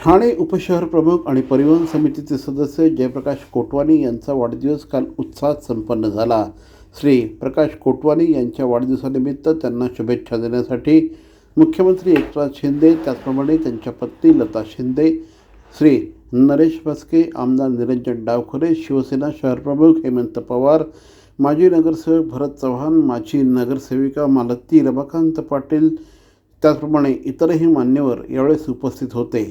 ठाणे उपशहर प्रमुख आणि परिवहन समितीचे सदस्य जयप्रकाश कोटवानी यांचा वाढदिवस काल उत्साहात संपन्न झाला. श्री प्रकाश कोटवानी यांच्या वाढदिवसानिमित्त त्यांना शुभेच्छा देण्यासाठी मुख्यमंत्री एकनाथ शिंदे त्याचप्रमाणे त्यांच्या पत्नी लता शिंदे श्री नरेश भस्के आमदार निरंजन डावखरे शिवसेना शहरप्रमुख हेमंत पवार माजी नगरसेवक भरत चव्हाण माजी नगरसेविका मालती रमाकांत पाटील त्याचप्रमाणे इतरही मान्यवर यावेळेस उपस्थित होते.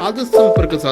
அது சூப்பர் இருக்குது